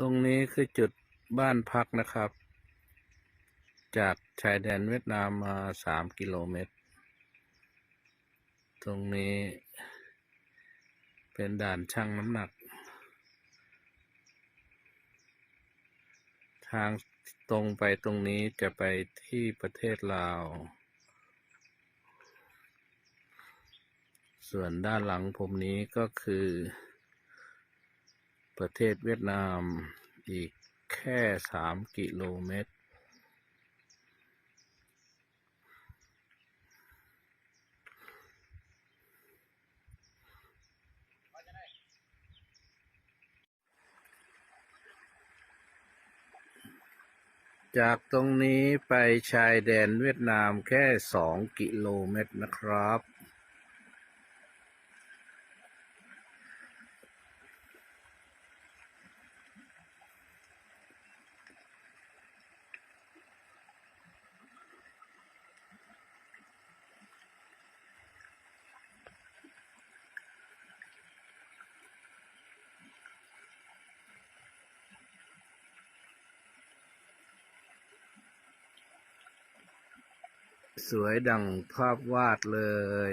ตรงนี้คือจุดบ้านพักนะครับ จากชายแดนเวียดนามมาสามกิโลเมตร ตรงนี้เป็นด่านชั่งน้ำหนัก ทางตรงไปตรงนี้จะไปที่ประเทศลาว ส่วนด้านหลังผมนี้ก็คือ ประเทศเวียดนามอีกแค่สามกิโลเมตร จากตรงนี้ไปชายแดนเวียดนามแค่สองกิโลเมตรนะครับ สวยดังภาพวาดเลย